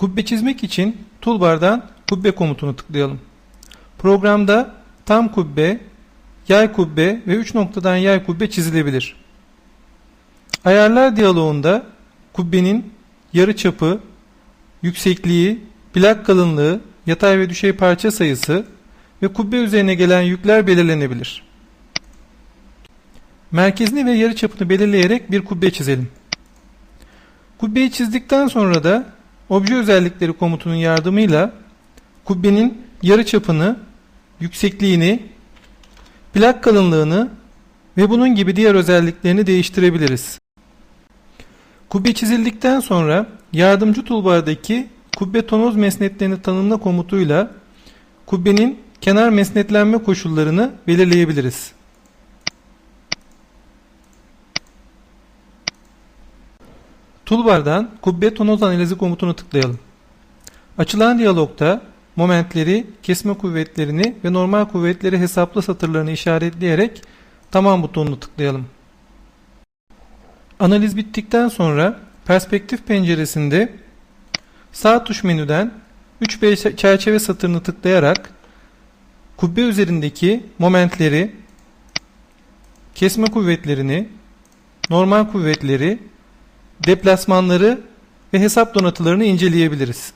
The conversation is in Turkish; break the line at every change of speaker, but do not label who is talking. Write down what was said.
Kubbe çizmek için toolbar'dan kubbe komutunu tıklayalım. Programda tam kubbe, yay kubbe ve 3 noktadan yay kubbe çizilebilir. Ayarlar diyaloğunda kubbenin yarı çapı, yüksekliği, plak kalınlığı, yatay ve düşey parça sayısı ve kubbe üzerine gelen yükler belirlenebilir. Merkezini ve yarı çapını belirleyerek bir kubbe çizelim. Kubbeyi çizdikten sonra da obje özellikleri komutunun yardımıyla kubbenin yarı çapını, yüksekliğini, plak kalınlığını ve bunun gibi diğer özelliklerini değiştirebiliriz. Kubbe çizildikten sonra yardımcı toolbar'daki kubbe tonoz mesnetlerini tanımla komutuyla kubbenin kenar mesnetlenme koşullarını belirleyebiliriz. Toolbar'dan kubbe tonoz analizi komutunu tıklayalım. Açılan diyalogta momentleri, kesme kuvvetlerini ve normal kuvvetleri hesapla satırlarını işaretleyerek tamam butonunu tıklayalım. Analiz bittikten sonra perspektif penceresinde sağ tuş menüden 3B çerçeve satırını tıklayarak kubbe üzerindeki momentleri, kesme kuvvetlerini, normal kuvvetleri, deplasmanları ve hesap donatılarını inceleyebiliriz.